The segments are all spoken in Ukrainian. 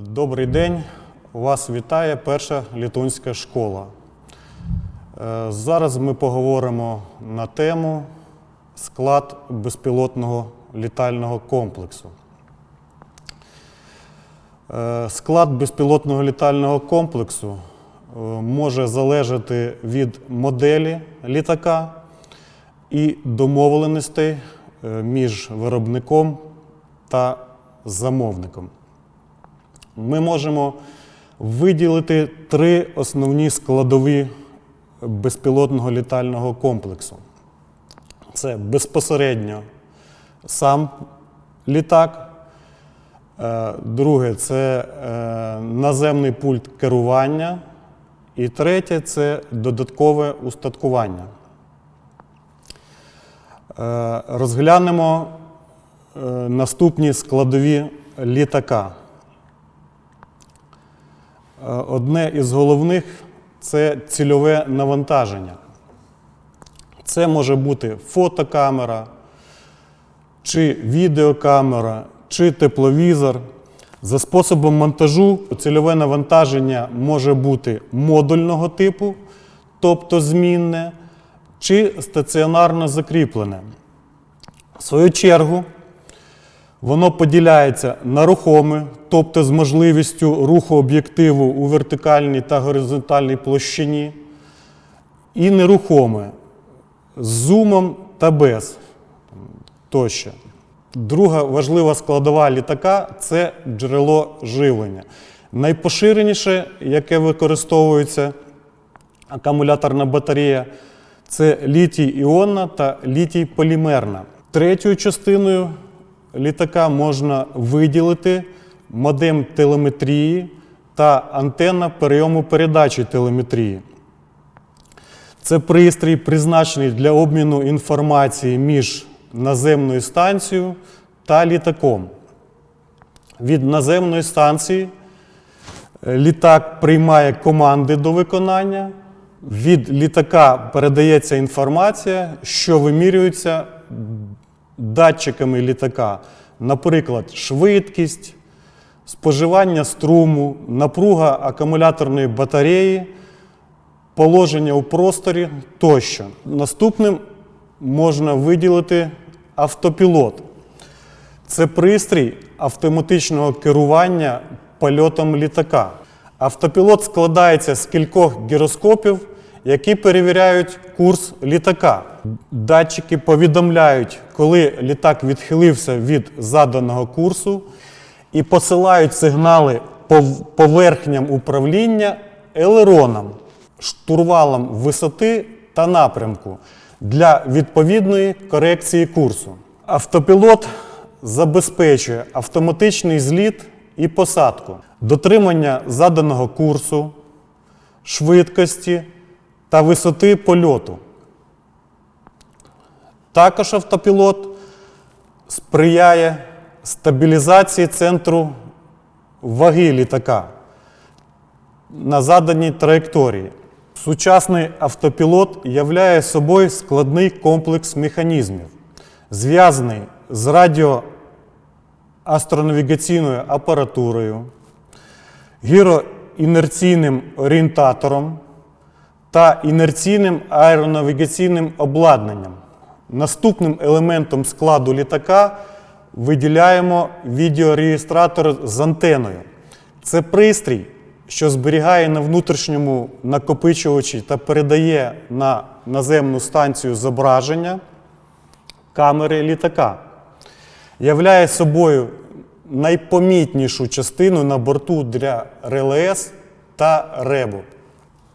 Добрий день. Вас вітає перша літунська школа. Е, Зараз ми поговоримо на тему склад безпілотного літального комплексу. Е, Склад безпілотного літального комплексу може залежати від моделі літака і домовленостей е, між виробником та замовником. Ми можемо виділити три основні складові безпілотного літального комплексу. Це безпосередньо сам літак. Е, Друге це е, наземний пульт керування. І третє це додаткове устаткування. Е, Розглянемо е, наступні складові літака. Е, Одне із головних це цільове навантаження. Це може бути фотокамера, чи відеокамера, чи тепловізор. За способом монтажу цільове навантаження може бути модульного типу, тобто змінне, чи стаціонарно закріплене. В свою чергу, Воно поділяється на рухоме, тобто з можливістю руху об'єктиву у вертикальній та горизонтальній площині, і нерухоме з зумом та без тощо. Друга важлива складова літака це джерело живлення. Найпоширеніше, яке використовується акумуляторна батарея, це літій іонна та літій полімерна. Третьою частиною літака можна виділити модем телеметрії та антенна прийому передачі телеметрії. Це пристрій, призначений для обміну інформації між наземною станцією та літаком. Від наземної станції е, літак приймає команди до виконання. Від літака передається інформація, що вимірюється датчиками літака, наприклад, швидкість, споживання струму, напруга акумуляторної батареї, положення у просторі тощо. Наступним можна виділити автопілот. Це пристрій автоматичного керування польотом літака. Автопілот складається з кількох гіроскопів, які перевіряють курс літака. Датчики повідомляють, коли літак відхилився від заданого курсу, і посилають сигнали поверхням управління елероном, штурвалом висоти та напрямку для відповідної корекції курсу. Автопілот забезпечує автоматичний зліт і посадку, дотримання заданого курсу, швидкості та висоти польоту. Також автопілот сприяє стабілізації центру ваги літака на заданій траєкторії. Сучасний автопілот являє собою складний комплекс механізмів, зв'язаний з радіоастронавігаційною апаратурою, гіроінерційним орієнтатором та інерційним аеронавігаційним обладнанням. Наступним елементом складу літака виділяємо відеореєстратор з антеною. Це пристрій, що зберігає на внутрішньому накопичувачі та передає на наземну станцію зображення камери літака. Являє собою найпомітнішу частину на борту для РЛС та РЕБу.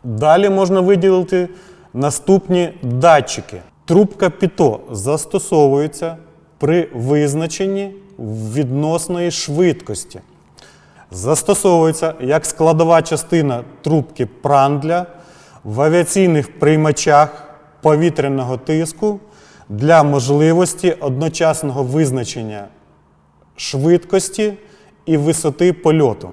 Далі можна виділити наступні датчики. Трубка ПІТО застосовується при визначенні відносної швидкості. Застосовується як складова частина трубки прандля в авіаційних приймачах повітряного тиску для можливості одночасного визначення швидкості і висоти польоту.